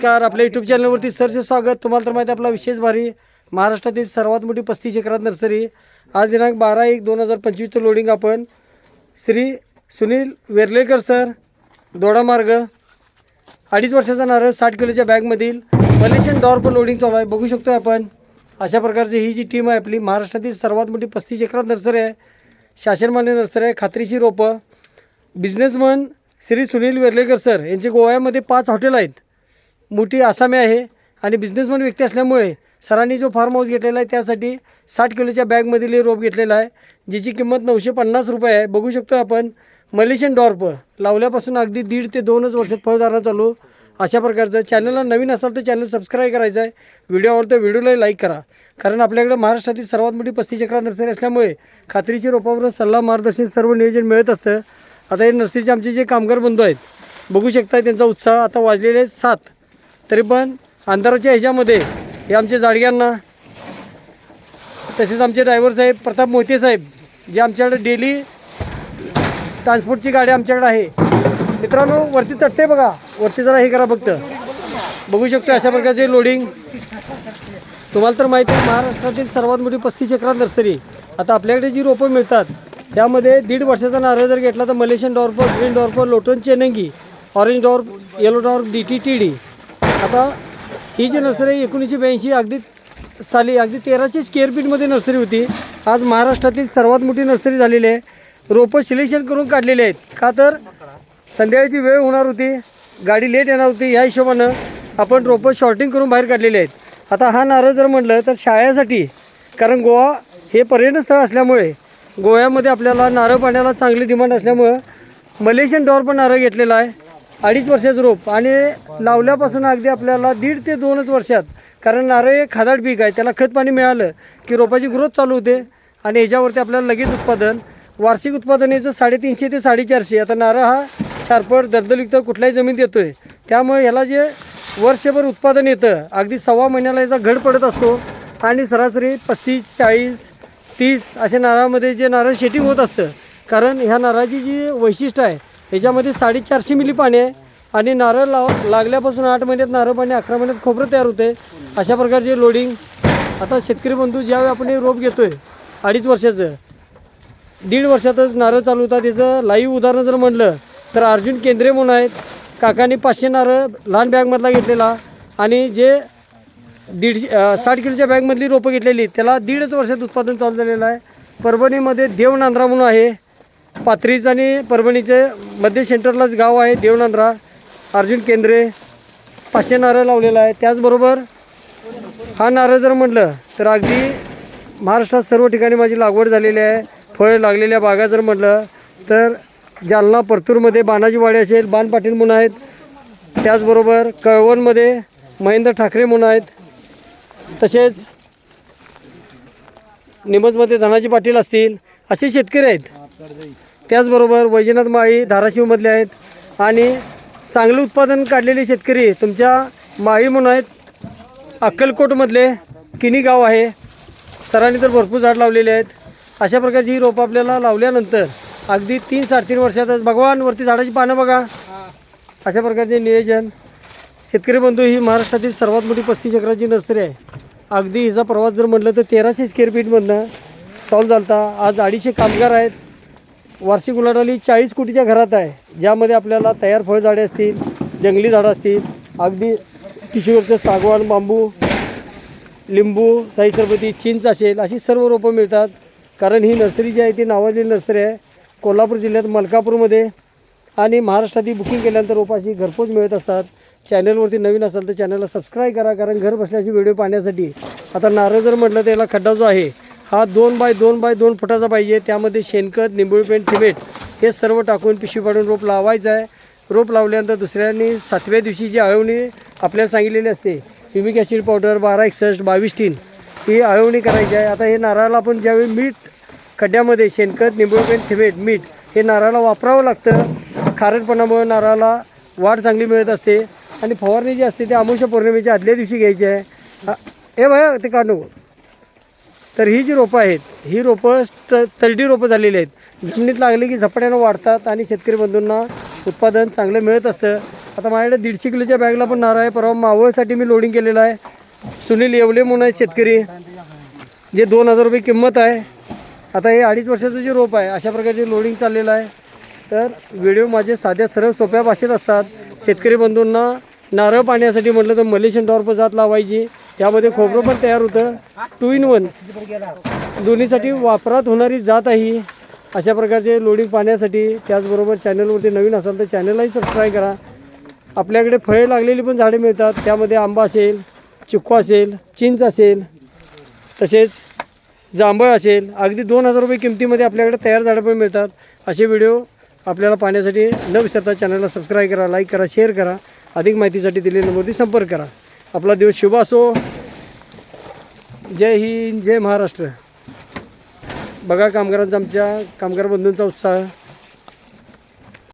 नमस्कार. आपल्या यूट्यूब चॅनलवरती सरचे स्वागत. तुम्हाला तर माहिती आहे आपला विशेष भारी महाराष्ट्रातील सर्वात मोठी पस्तीस एकरात नर्सरी. आज दिनांक बारा एक दोन हजार पंचवीसचं लोडिंग आपण श्री सुनील वेर्लेकर सर दोडा मार्ग अडीच वर्षाचा नारळ साठ किलोच्या बॅगमधील मलेशियन पण लोडिंग चालू आहे. बघू शकतो आपण. अशा प्रकारची ही जी टीम आहे आपली महाराष्ट्रातील सर्वात मोठी पस्तीस एकरात नर्सरी आहे. शासनमान्य नर्सरी आहे खात्रीशी रोपं. बिझनेसमन श्री सुनील वेर्लेकर सर यांचे गोव्यामध्ये पाच हॉटेल आहेत. मोठी आसामी आहे आणि बिझनेसमन व्यक्ती असल्यामुळे सरांनी जो फार्म हाऊस घेतलेला आहे त्यासाठी साठ किलोच्या बॅगमधील रोप घेतलेला आहे ज्याची किंमत नऊशे पन्नास रुपये आहे. बघू शकतो आपण मलेशियन डॉर्प लावल्यापासून अगदी दीड ते दोनच वर्षात फळधारणा चालू. अशा प्रकारचं चॅनलला नवीन असाल तर चॅनल सबस्क्राईब करायचं आहे. व्हिडिओ आवडतो व्हिडिओला लाईक करा. कारण आपल्याकडे महाराष्ट्रातील सर्वात मोठी पस्तीस चक्रा नर्सरी असल्यामुळे खात्रीची रोपावर सल्ला मार्गदर्शन सर्व नियोजन मिळत असतं. आता हे नर्सरीचे आमचे जे कामगार बंधू आहेत बघू शकता त्यांचा उत्साह. आता वाजलेले सात. तरी पण अंधाराच्या ह्याच्यामध्ये हे आमच्या जाडग्यांना तसेच आमचे ड्रायव्हर साहेब प्रताप मोहिते साहेब जे आमच्याकडे डेली ट्रान्सपोर्टची गाडी आमच्याकडे आहे. मित्रांनो वरती तटते बघा. वरती जरा हे करा फक्त. बघू शकतो अशा प्रकारचे लोडिंग तुम्हाला तर माहिती आहे महाराष्ट्रातील सर्वात मोठी पस्तीस एकरात नर्सरी. आता आपल्याकडे जी रोपं मिळतात त्यामध्ये दीड वर्षाचा नारळ जर घेतला तर मलेशियन डॉर्प ग्रीन डॉर्प लोटन चेनंगी orange dwarf yellow dwarf D T T D आता ही जी नर्सरी आहे एकोणीसशे ब्याऐंशी अगदी साली अगदी तेराशे स्क्वेअर फीटमध्ये नर्सरी होती. आज महाराष्ट्रातील सर्वात मोठी नर्सरी झालेली आहे. रोपं सिलेक्शन करून काढलेली आहेत. का तर संध्याकाळची वेळ होणार होती गाडी लेट येणार होती या हिशोबानं आपण रोपं शॉर्टिंग करून बाहेर काढलेले आहेत. आता हा नारळ जर म्हटलं तर शाळेसाठी कारण गोवा हे पर्यटनस्थळ असल्यामुळे गोव्यामध्ये आपल्याला नारळ पाण्याला चांगली डिमांड असल्यामुळं मलेशियन डॉर पण नारळ घेतलेला आहे. अडीच वर्षाचं रोप आणि लावल्यापासून अगदी आपल्याला दीड ते दोनच वर्षात कारण नारळ हे खादाड पीक आहे त्याला खत पाणी मिळालं की रोपाची ग्रोथ चालू होते आणि ह्याच्यावरती आपल्याला लगेच उत्पादन वार्षिक उत्पादन याचं साडेतीनशे ते साडेचारशे. आता नारळ हा शार्पड दर्दलयुक्त कुठल्याही जमीन आहे त्यामुळे ह्याला जे वर्षभर उत्पादन येतं अगदी सव्वा महिन्याला याचा घड पडत असतो आणि सरासरी पस्तीस चाळीस तीस अशा नारळामध्ये जे नारळ शेटिंग होत असतं कारण ह्या नारळाची जी वैशिष्ट्य आहे ह्याच्यामध्ये साडेचारशे मिली पाणी आहे. आणि नारळ लाव लागल्यापासून आठ महिन्यात नारळ पाणी अकरा महिन्यात खोबरं तयार होते. अशा प्रकारचे लोडिंग आता शेतकरी बंधू ज्यावेळी आपण रोप घेतो आहे अडीच वर्षाचं दीड वर्षातच नारळ चालू होता त्याचं लाईव्ह उदाहरण जर म्हटलं तर अर्जुन केंद्रे म्हणून आहेत. काकांनी पाचशे नारळ लहान बॅगमधला घेतलेला. आणि जे दीडशे साठ किलोच्या बॅगमधली रोपं घेतलेली त्याला दीडच वर्षात उत्पादन चालू झालेलं आहे. परभणीमध्ये देवनांद्रा म्हणून आहे. पाथरीच आणि परभणीचे मध्य सेंटरलाच गाव आहे देवनांद्रा. अर्जुन केंद्रे पाचशे नारळ लावलेला आहे. त्याचबरोबर हा नारळ जर म्हटलं तर अगदी महाराष्ट्रात सर्व ठिकाणी माझी लागवड झालेली आहे. फळे लागलेल्या बागा जर म्हटलं तर जालना परतूरमध्ये बाणाजीवाडी असेल बाण पाटील म्हणून आहेत. त्याचबरोबर कळवणमध्ये महेंद्र ठाकरे म्हणून आहेत. तसेच निमजमध्ये धनाजी पाटील असतील असे शेतकरी आहेत. त्याचबरोबर वैजनाथ माळी धाराशिवमधले आहेत. आणि चांगलं उत्पादन काढलेले शेतकरी तुमच्या माळी म्हणून आहेत. अक्कलकोटमधले किनी गाव आहे. सरांनी तर भरपूर झाड लावलेले आहेत. अशा प्रकारची ही रोपं आपल्याला लावल्यानंतर अगदी तीन साडेतीन वर्षातच भगवान वरती झाडाची पानं बघा. अशा प्रकारचे नियोजन. शेतकरी बंधू ही महाराष्ट्रातील सर्वात मोठी पस्तीस चक्राची नर्सरी आहे. अगदी हिचा प्रवास जर म्हटलं तर तेराशे स्क्वेअर फीटमधनं चालू झालता. आज अडीचशे कामगार आहेत. वार्षिक उलाढाली चाळीस कोटीच्या घरात आहे. ज्यामध्ये आपल्याला तयार फळझाडे असतील जंगली झाडं असतील अगदी किशोरचं सागवान बांबू लिंबू साई सरबती चिंच असेल अशी सर्व रोपं मिळतात. कारण ही नर्सरी जी आहे ती नावाजलेली नर्सरी आहे. कोल्हापूर जिल्ह्यात मलकापूरमध्ये आणि महाराष्ट्रातही बुकिंग केल्यानंतर रोपाशी घरपोच मिळत असतात. चॅनलवरती नवीन असाल तर चॅनलला सबस्क्राईब करा कारण घर बसल्याची व्हिडिओ पाहण्यासाठी. आता नारळ जर म्हटलं तर याला खड्डा जो आहे हा दोन बाय दोन बाय दोन फुटाचा पाहिजे. त्यामध्ये शेणखत निंबुळपेंट थिमेट हे सर्व टाकून पिशवी पाडून रोप लावायचं आहे. रोप लावल्यानंतर दुसऱ्यांनी सातव्या दिवशी जी आळवणी आपल्याला सांगितलेली असते युमिक ॲसिड पावडर बारा एकसष्ट बावीस टीन ही आळवणी करायची आहे. आता हे नारळाला आपण ज्यावेळी मीठ खड्ड्यामध्ये शेणखत निंबुळपेंट थिमेट मीठ हे नारळाला वापरावं लागतं. खारटपणामुळे नारळाला वाढ चांगली मिळत असते. आणि फवारणी जी असते ती अमावस्या पौर्णिमेच्या आदल्या दिवशी घ्यायची आहे. हे ए ते काढू तर ही जी रोपं आहेत ही रोपं स्ट तलडी रोपं झालेली आहेत. जमिनीत लागली की झपाट्यानं वाढतात आणि शेतकरी बंधूंना उत्पादन चांगलं मिळत असतं. आता माझ्याकडे दीडशे किलोच्या बॅगला पण नारळ आहे. परवा मावळसाठी मी लोडिंग केलेलं आहे. सुनील येवले म्हणून आहेत शेतकरी. जे दोन हजार रुपये किंमत आहे. आता हे अडीच वर्षाचं जे रोप आहे अशा प्रकारचे लोडिंग चाललेलं आहे. तर व्हिडिओ माझे साध्या सरळ सोप्या भाषेत असतात. शेतकरी बंधूंना नारळ पाण्यासाठी म्हटलं तर मलेशियन टॉर्प जात लावायची. त्यामध्ये खोबरं पण तयार होतं. टू इन वन दोन्हीसाठी वापरात होणारी जात आहे अशा प्रकारचे लोडिंग पाहण्यासाठी त्याचबरोबर चॅनलवरती नवीन असाल तर चॅनललाही सबस्क्राईब करा. आपल्याकडे फळे लागलेली पण झाडे मिळतात. त्यामध्ये आंबा असेल चिक्कू असेल चिंच असेल तसेच जांभळ असेल. अगदी दोन हजार रुपये किमतीमध्ये आपल्याकडे तयार झाडं पण मिळतात. असे व्हिडिओ आपल्याला पाहण्यासाठी न विसरता चॅनलला सबस्क्राईब करा लाईक करा शेअर करा. अधिक माहितीसाठी दिलेल्या नंबरवरती संपर्क करा. आपला दिवस शुभ असो. जय हिंद जय महाराष्ट्र. बघा कामगारांचा आमच्या कामगार बंधूंचा उत्साह.